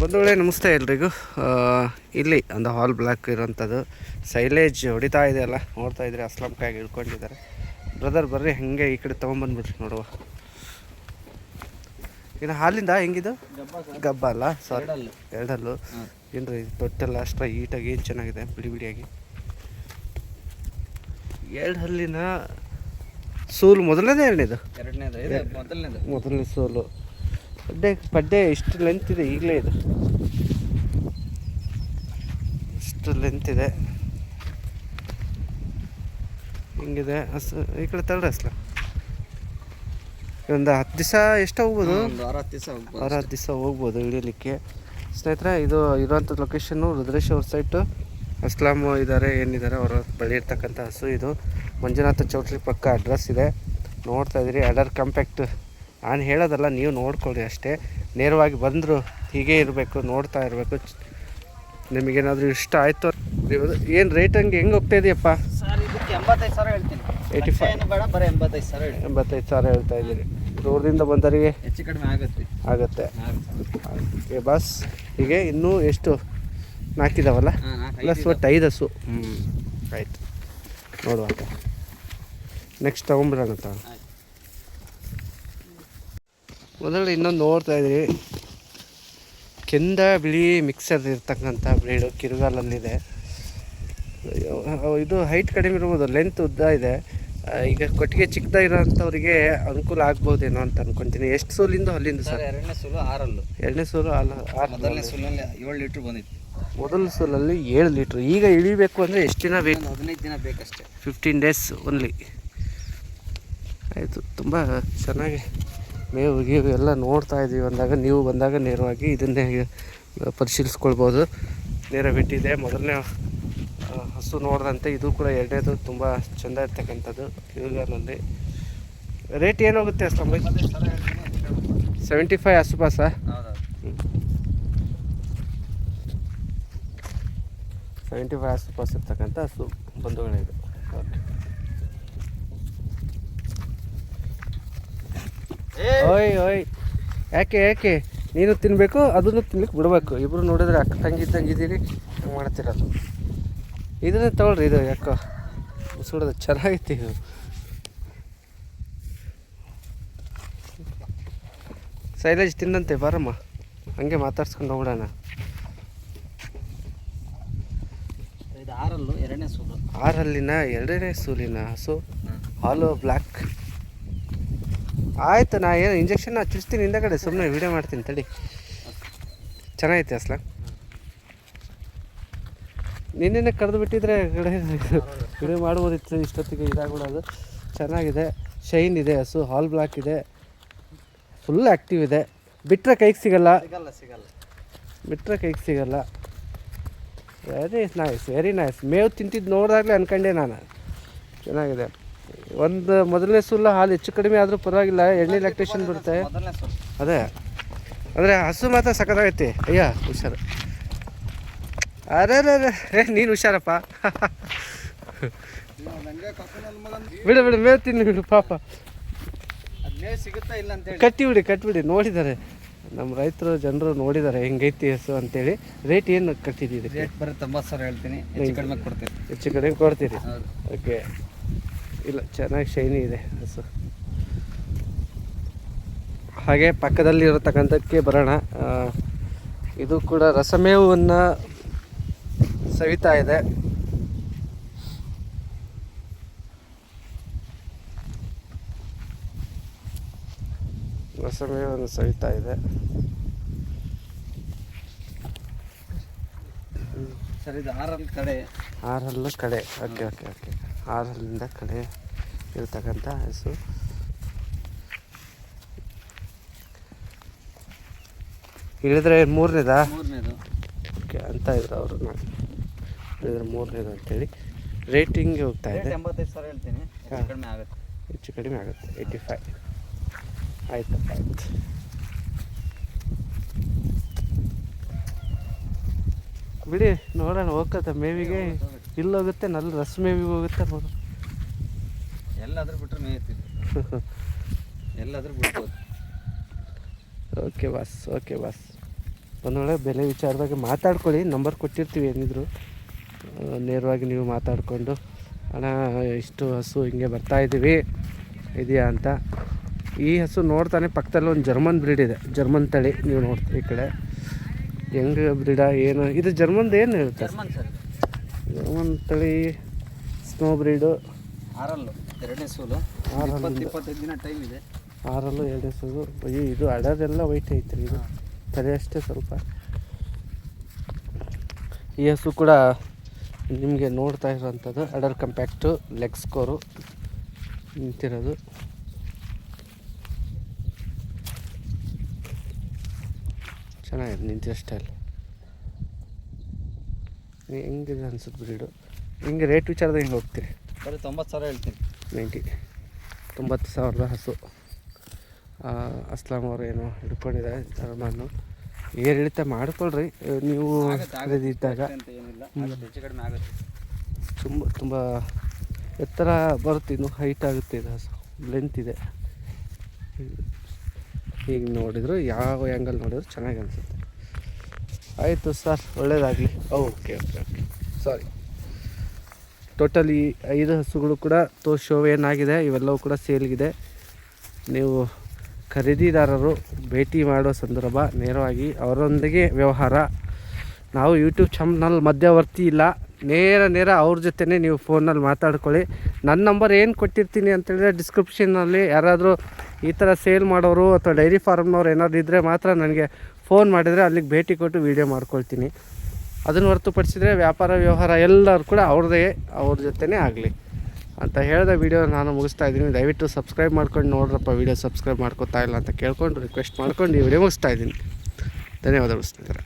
ಬಂಧುಗಳೇ ನಮಸ್ತೆ ಎಲ್ರಿಗೂ. ಇಲ್ಲಿ ಒಂದು ಹಾಲ್ ಬ್ಲಾಕ್ ಇರೋಂಥದ್ದು. ಸೈಲೇಜ್ ಹೊಡಿತಾ ಇದೆಯಲ್ಲ ನೋಡ್ತಾ ಇದ್ರೆ ಅಸ್ಲಾಂ ಕಾಯಿ ಇಳ್ಕೊಂಡಿದ್ದಾರೆ. ಬ್ರದರ್ ಬರ್ರಿ ಹಾಗೆ ಈ ಕಡೆ ತೊಗೊಂಬಂದ್ಬಿಡ್ರಿ ನೋಡುವ. ಇನ್ನು ಹಾಲಿಂದ ಹೆಂಗಿದು? ಗಬ್ಬ ಅಲ್ಲ? ಸಾರಿ ಎರಡಲ್ಲು. ಏನ್ರಿ ತೊಟ್ಟೆಲ್ಲ ಅಷ್ಟ ಈಟಾಗಿ ಏನು ಚೆನ್ನಾಗಿದೆ ಬಿಡಿ ಬಿಡಿಯಾಗಿ ಎರಡು ಹಲ್ಲಿನ ಸೂಲು ಮೊದಲನೇದೇ ಎರಡನೇದು ಎರಡನೇದು ಇದು ಮೊದಲನೇದು. ಮೊದಲನೇ ಸೋಲು. ಪಡ್ಡೆ ಪಡ್ಡೆ ಇಷ್ಟು ಲೆಂತ್ ಇದೆ? ಈಗಲೇ ಇದು. ಇಷ್ಟು ಲೆಂತ್ ಇದೆ? ಹಿಂಗಿದೆ? ಹಸು ಈ ಕಡೆ ತಳ್ರಿ ಅಸ್ಲ. ಒಂದು ಹತ್ತು ದಿವಸ ಎಷ್ಟು ಹೋಗ್ಬೋದು. ಒಂದು ಅರವತ್ತು ದಿವಸ ಆರು ಹತ್ತು ದಿವಸ ಹೋಗ್ಬೋದು ಇಳಿಯಲಿಕ್ಕೆ ಸ್ನೇಹಿತರೆ ಇದು ಇರುವಂಥ ಲೊಕೇಶನ್ನು ರುದ್ರೇಶ್ವರ ಸೈಟು ಅಸ್ಲಾಮು ಇದ್ದಾರೆ ಏನಿದ್ದಾರೆ ಅವರ ಬಳಿ ಇರ್ತಕ್ಕಂಥ ಹಸು ಇದು. ಮಂಜುನಾಥ ಚೌಟ್ರಿ ಪಕ್ಕ ಅಡ್ರೆಸ್ ಇದೆ. ನೋಡ್ತಾ ಇದ್ದೀರಿ ಅಡರ್ ಕಾಂಪ್ಯಾಕ್ಟ್ ನಾನು ಹೇಳೋದಲ್ಲ ನೀವು ನೋಡ್ಕೊಳ್ಳಿ ಅಷ್ಟೇ. ನೇರವಾಗಿ ಬಂದರು ಹೀಗೆ ಇರಬೇಕು ನೋಡ್ತಾ ಇರಬೇಕು. ನಿಮಗೇನಾದರೂ ಇಷ್ಟ ಆಯಿತು ಏನು ರೇಟ್ ಹಂಗೆ ಹೆಂಗೆ ಹೋಗ್ತಾ ಇದೆಯಪ್ಪ? ಎಂಬತ್ತೈದು ಸಾವಿರ ಹೇಳ್ತೀನಿ. ಏಯ್ಟಿ ಫೈವ್ ಬೇಡ ಬರೀ ಎಂಬತ್ತೈದು ಸಾವಿರ ಎಂಬತ್ತೈದು ಸಾವಿರ ಹೇಳ್ತಾ ಇದ್ದೀರಿ. ದೂರದಿಂದ ಬಂದವರಿಗೆ ಹೆಚ್ಚು ಕಡಿಮೆ ಆಗುತ್ತೆ. ಆಗುತ್ತೆ. ಓಕೆ ಬಸ್ ಹೀಗೆ ಇನ್ನೂ ಎಷ್ಟು? ನಾಲ್ಕಿದಾವಲ್ಲ ಪ್ಲಸ್ ಒಟ್ಟು ಐದು ಹಸು. ಹ್ಞೂ ಆಯಿತು. ನೋಡುವಂತ. ನೆಕ್ಸ್ಟ್ ತೊಗೊಂಬಿಡೋಣ ಮೊದಲು ಇನ್ನೊಂದು ನೋಡ್ತಾ ಇದ್ದೀವಿ ಕೆಂದ ಬಿಳಿ ಮಿಕ್ಸರ್ ಇರ್ತಕ್ಕಂಥ ಬ್ರೀಡು ಕಿರುಗಾಲಲ್ಲಿದೆ. ಇದು ಹೈಟ್ ಕಡಿಮೆ ಇರ್ಬೋದು ಲೆಂತ್ ಉದ್ದ ಇದೆ. ಈಗ ಕೊಟ್ಟಿಗೆ ಚಿಕ್ಕದಾಗಿರೋಂಥವ್ರಿಗೆ ಅನುಕೂಲ ಆಗ್ಬೋದೇನೋ ಅಂತ ಅನ್ಕೊಂತೀನಿ. ಎಷ್ಟು ಸೋಲಿಂದ ಅಲ್ಲಿಂದ ಸರ್? ಎರಡನೇ ಸೋಲು ಆರಲ್ಲು. ಎರಡನೇ ಸೋಲು ಅಲ್ಲ ಆರು ಮೊದಲನೇ ಸೋಲಲ್ಲಿ ಏಳು ಲೀಟ್ರ್ ಬಂದಿತ್ತು. ಮೊದಲ ಸೋಲಲ್ಲಿ ಏಳು ಲೀಟ್ರ್ ಈಗ ಇಳಿಬೇಕು ಅಂದರೆ ಎಷ್ಟು ದಿನ ಬೇಕು? ಹದಿನೈದು ದಿನ ಬೇಕಷ್ಟೇ. ಫಿಫ್ಟೀನ್ ಡೇಸ್ ಓನ್ಲಿ ಆಯಿತು ತುಂಬ ಚೆನ್ನಾಗಿ ಮೇವು ಗೀವು ಎಲ್ಲ ನೋಡ್ತಾ ಇದ್ದೀವಿ ಅಂದಾಗ, ನೀವು ಬಂದಾಗ ನೇರವಾಗಿ ಇದನ್ನೇ ಪರಿಶೀಲಿಸ್ಕೊಳ್ಬೋದು. ನೇರ ಬಿಟ್ಟಿದೆ. ಮೊದಲನೇ ಹಸು ನೋಡಿದಂತೆ ಇದು ಕೂಡ ಎರಡನೇದು ತುಂಬ ಚೆಂದ ಇರ್ತಕ್ಕಂಥದ್ದು ಕಿರುಗಾಲಲ್ಲಿ ರೇಟ್ ಏನಾಗುತ್ತೆ ಅಷ್ಟು ಎಂಬತ್ತೈದು ಸಾವಿರ ಹೇಳ್ತೀನಿ ಹೆಚ್ಚು ಕಡಿಮೆ ಸೆವೆಂಟಿ ಫೈವ್ ಆಸುಪಾಸ ಸೆವೆಂಟಿ ಫೈವ್ ಆಸುಪಾಸ್ ಇರ್ತಕ್ಕಂಥ ಹಸು ಬಂಧುಗಳಿದೆ. ಓಕೆ ಓಯ್ ಓಯ್. ಯಾಕೆ ಯಾಕೆ? ನೀನು ತಿನ್ನಬೇಕು ಅದನ್ನು ತಿನ್ಲಿಕ್ಕೆ ಬಿಡಬೇಕು. ಇಬ್ಬರು ನೋಡಿದ್ರೆ ಅಕ್ಕ ತಂಗಿ ತಂಗಿದ್ದೀರಿ ಮಾಡ್ತೀರ ಹಂಗೆ ಮಾಡ್ತಿರೋದು? ಇದನ್ನೇ ತಗೊಳ್ರಿ ಇದು ಯಾಕೋ ಸುಡೋದು ಚೆನ್ನಾಗೈತಿ ಇದು. ಸೈಲೇಜ್ ತಿನ್ನಂತೆ ಬಾರಮ್ಮ. ಹಂಗೆ ಮಾತಾಡ್ಸ್ಕೊಂಡು ಹೋಗೋಣ ಇದು ಆರಲ್ಲು ಎರಡನೇ ಸುಲು. ಆರಲ್ಲಿನ ಎರಡನೇ ಸೂಲಿನ ಹಸು ಹಾಲು ಬ್ಲ್ಯಾಕ್. ಆಯ್ತು ನಾ ಏನು ಇಂಜೆಕ್ಷನ್ ಚುಚ್ತೀನಿ ಕಡೆ ಸುಮ್ಮನೆ ವಿಡಿಯೋ ಮಾಡ್ತೀನಿ ತಡಿ. ಚೆನ್ನಾಗೈತೆ ಅಸ್ಲ. ನಿನ್ನೆ ಕರೆದು ಬಿಟ್ಟಿದ್ರೆ ಕಡೆ ವಿಡಿಯೋ ಮಾಡ್ಬೋದಿತ್ತು ಇಷ್ಟೊತ್ತಿಗೆ ಇದಾಗ್ಬಿಡೋದು. ಚೆನ್ನಾಗಿದೆ ಶೈನ್ ಇದೆ ಹಸು ಹಾಲ್ ಬ್ಲಾಕ್ ಇದೆ. ಫುಲ್ ಆ್ಯಕ್ಟಿವ್ ಇದೆ. ಬಿಟ್ಟರೆ ಕೈಗೆ ಸಿಗಲ್ಲ. ಸಿಗಲ್ಲ ಸಿಗಲ್ಲ. ಬಿಟ್ಟರೆ ಕೈಗೆ ಸಿಗಲ್ಲ. ವೆರಿ ನೈಸ್ ವೆರಿ ನೈಸ್ ಮೇವು ತಿಂತಿದ್ದು ನೋಡಿದಾಗಲೇ ಅನ್ಕೊಂಡೆ ನಾನು. ಚೆನ್ನಾಗಿದೆ. ಒಂದು ಮೊದಲನೇ ಸುಲ್ಲ ಹಾಲು ಹೆಚ್ಚು ಕಡಿಮೆ ಆದರೂ ಪರವಾಗಿಲ್ಲ ಎಣ್ಣೆ ಲ್ಯಾಕ್ಟೇಷನ್ ಬರುತ್ತೆ. ಅದೇ. ಅಂದರೆ ಹಸು ಮಾತ್ರ ಸಖತ್ತಾಗೈತಿ. ಅಯ್ಯ ಹುಷಾರು. ಅರೆ ಏ ನೀನು ಹುಷಾರಪ್ಪ. ಬಿಡು ಬಿಡು ಮೇವು ತಿನ್ನು ಬಿಡು ಪಾಪ. ಕಟ್ಟಿಬಿಡಿ ಕಟ್ಟಿಬಿಡಿ ನೋಡಿದ್ದಾರೆ ನಮ್ಮ ರೈತರು ಜನರು ನೋಡಿದ್ದಾರೆ ಹೆಂಗೈತಿ ಹಸು ಅಂತೇಳಿ. ರೇಟ್ ಏನು ಕಟ್ಟಿದ್ದೀರಿ ರೇಟ್ ಬರೀ ತೊಂಬತ್ತು ಸಾವಿರ ಹೇಳ್ತೀನಿ. ಹೆಚ್ಚು ಕಡಿಮೆ ಕೊಡ್ತೀನಿ. ಹೆಚ್ಚು ಕಡಿಮೆ ಕೊಡ್ತೀರಿ. ಓಕೆ ಇಲ್ಲ ಚೆನ್ನಾಗಿ ಶೈನಿ ಇದೆ. ಹಸು ಹಾಗೆ ಪಕ್ಕದಲ್ಲಿ ಇರತಕ್ಕಂಥದ್ದಕ್ಕೆ ಬರೋಣ. ಇದು ಕೂಡ ರಸಮೇವನ್ನು ಸವಿತಾ ಇದೆ. ರಸಮೇವನ್ನು ಸವಿತಾ ಇದೆ. ಸರಿ ಇದು ಆರಲ್ಲಿ ಕಡೆ. ಆರಲ್ಲೂ ಕಡೆ. ಓಕೆ ಓಕೆ ಓಕೆ ಆರಲ್ಲಿಂದ ಕಡೆ ಇರ್ತಕ್ಕಂಥ ಹಸು. ಹೇಳಿದ್ರೆ ಮೂರನೇದಾ? ಮೂರನೇದು. ಓಕೆ ಅಂತ ಇದ್ರು ಅವರು ನಾನು ಹೇಳಿದ್ರೆ ಮೂರನೇದು ಅಂತೇಳಿ. ರೇಟಿಂಗ್ ಹೋಗ್ತಾ ಇದೆ. ಎಂಬತ್ತೈದು ಸಾವಿರ ಹೇಳ್ತೀನಿ. ಕಡಿಮೆ ಆಗುತ್ತೆ. ಹೆಚ್ಚು ಕಡಿಮೆ ಆಗುತ್ತೆ ಏಯ್ಟಿ ಫೈವ್ ಆಯ್ತಪ್ಪ ಆಯ್ತು. ಬಿಡಿ ನೋಡೋಣ ಹೋಗ್ತದೆ ಮೇವಿಗೆ. ಇಲ್ಲಿ ಹೋಗುತ್ತೆ ನಲ್ಲಿ ರಸ ಮೇವಿಗೆ ಹೋಗುತ್ತೆ ನೋಡು ಎಲ್ಲಾದ್ರೂ ಬಿಟ್ರೆ ಮೇಯ್ತಿದ್ದು ಎಲ್ಲಾದ್ರೂ ಬಿಡ್ಬೋದು. Okay boss okay boss. ಒಂದೊಳ್ಳೆ ಬೆಲೆ ವಿಚಾರದಾಗ ಮಾತಾಡ್ಕೊಳ್ಳಿ ನಂಬರ್ ಕೊಟ್ಟಿರ್ತೀವಿ ಏನಿದ್ರು. ನೇರವಾಗಿ ನೀವು ಮಾತಾಡಿಕೊಂಡು ಅಣ್ಣ ಇಷ್ಟು ಹಸು ಹಿಂಗೆ ಬರ್ತಾ ಇದ್ದೀವಿ ಇದೆಯಾ ಅಂತ. ಈ ಹಸು ನೋಡ್ತಾನೆ ಪಕ್ಕದಲ್ಲಿ ಒಂದು ಜರ್ಮನ್ ಬ್ರೀಡ್ ಇದೆ. ಜರ್ಮನ್ ತಳಿ ನೀವು ನೋಡ್ತೀವಿ ಈ ಕಡೆ. ಹೆಂಗೆ ಬ್ರೀಡಾ ಏನು ಇದು ಜರ್ಮನ್ದು ಏನು ಇರುತ್ತೆ ಜರ್ಮನ್ ತಳಿ ಸ್ನೋ ಬ್ರೀಡು ಆರಲ್ಲು ಎರಡನೇ ಸೂಲು. ಆರಲ್ಲು. ಇಪ್ಪತ್ತು ಇಪ್ಪತ್ತೈದು ದಿನ ಟೈಮ್ ಇದೆ. ಆರಲ್ಲು ಎರಡನೇ ಸೂಲು. ಅಯ್ಯೋ ಇದು ಅಡದೆಲ್ಲ ವೈಟ್ ಐತ್ರಿ ಇದು. ತಲೆ ಅಷ್ಟೇ ಸ್ವಲ್ಪ. ಈ ಹಸು ಕೂಡ ನಿಮಗೆ ನೋಡ್ತಾ ಇರೋವಂಥದ್ದು. ಅಡರ್ ಕಂಪ್ಯಾಕ್ಟು ಲೆಗ್ ಸ್ಕೋರು ನಿಂತಿರೋದು. ಚೆನ್ನಾಗಿದೆ ನಿಂತಿರೋ ಸ್ಟೈಲ್ ಹೆಂಗಿದೆ ಅನ್ಸುತ್ತೆ ಬ್ರೀಡು ಹಿಂಗೆ ರೇಟ್ ವಿಚಾರದ ಹಿಂಗೆ ಹೋಗ್ತೀರಿ? ಬರೀ ತೊಂಬತ್ತು ಸಾವಿರ ಹೇಳ್ತೀನಿ. ನೈಂಟಿ. ತೊಂಬತ್ತು ಸಾವಿರದ ಹಸು. ಅಸ್ಲಾಂ ಅವರು ಏನೋ ಹಿಡ್ಕೊಂಡಿದ್ದಾರೆ ಜರ್ಮನ್ನು ಏರಿಳಿತ ಮಾಡಿಕೊಳ್ರಿ. ನೀವು. ಇದ್ದಾಗ ತುಂಬ ತುಂಬ ಎತ್ತರ ಬರುತ್ತೆ ಇನ್ನು ಹೈಟ್ ಆಗುತ್ತೆ ಇದು ಹಸು. ಲೆಂತ್ ಇದೆ. ಈಗ ನೋಡಿದ್ರು ಯಾವ ಆ್ಯಂಗಲ್ ನೋಡಿದ್ರು ಚೆನ್ನಾಗಿ ಅನಿಸುತ್ತೆ. ಆಯಿತು ಸರ್ ಒಳ್ಳೆಯದಾಗಲಿ okay okay okay sorry totally ಐದು ಹಸುಗಳು ಕೂಡ ತೋ ಶೋ ಏನಾಗಿದೆ ಇವೆಲ್ಲವೂ ಕೂಡ ಸೇಲ್ಗಿದೆ. ನೀವು ಖರೀದಿದಾರರು ಭೇಟಿ ಮಾಡೋ ಸಂದರ್ಭ ನೇರವಾಗಿ ಅವರೊಂದಿಗೆ ವ್ಯವಹಾರ. ನಾವು ಯೂಟ್ಯೂಬ್ ಚಾನಲ್ ಮಧ್ಯವರ್ತಿ ಇಲ್ಲ. ನೇರ ನೇರ ಅವ್ರ ಜೊತೆನೇ ನೀವು ಫೋನಲ್ಲಿ ಮಾತಾಡ್ಕೊಳ್ಳಿ. ನನ್ನ ನಂಬರ್ ಏನು ಕೊಟ್ಟಿರ್ತೀನಿ ಅಂತೇಳಿದ್ರೆ ಡಿಸ್ಕ್ರಿಪ್ಷನ್ನಲ್ಲಿ ಯಾರಾದರೂ ಈ ಥರ ಸೇಲ್ ಮಾಡೋರು ಅಥವಾ ಡೈರಿ ಫಾರ್ಮ್ನವ್ರು ಏನಾದ್ರು ಇದ್ದರೆ ಮಾತ್ರ ನನಗೆ ಫೋನ್ ಮಾಡಿದರೆ ಅಲ್ಲಿಗೆ ಭೇಟಿ ಕೊಟ್ಟು ವೀಡಿಯೋ ಮಾಡ್ಕೊಳ್ತೀನಿ. ಅದನ್ನು ಹೊರತುಪಡಿಸಿದರೆ ವ್ಯಾಪಾರ, ವ್ಯವಹಾರ ಎಲ್ಲರೂ ಕೂಡ ಅವ್ರದೇ, ಅವ್ರ ಜೊತೆನೇ ಆಗಲಿ ಅಂತ ಹೇಳಿದ ವೀಡಿಯೋ ನಾನು ಮುಗಿಸ್ತಾ ಇದ್ದೀನಿ. ದಯವಿಟ್ಟು ಸಬ್ಸ್ಕ್ರೈಬ್ ಮಾಡ್ಕೊಂಡು ನೋಡ್ರಪ್ಪ, ವೀಡಿಯೋ ಸಬ್ಸ್ಕ್ರೈಬ್ ಮಾಡ್ಕೊತಾ ಇಲ್ಲ ಅಂತ ಕೇಳ್ಕೊಂಡು ರಿಕ್ವೆಸ್ಟ್ ಮಾಡ್ಕೊಂಡು ಈ ವಿಡಿಯೋ ಮುಗಿಸ್ತಾ ಇದ್ದೀನಿ. ಧನ್ಯವಾದಗಳು ಸ್ನೇಹಿತರೆ.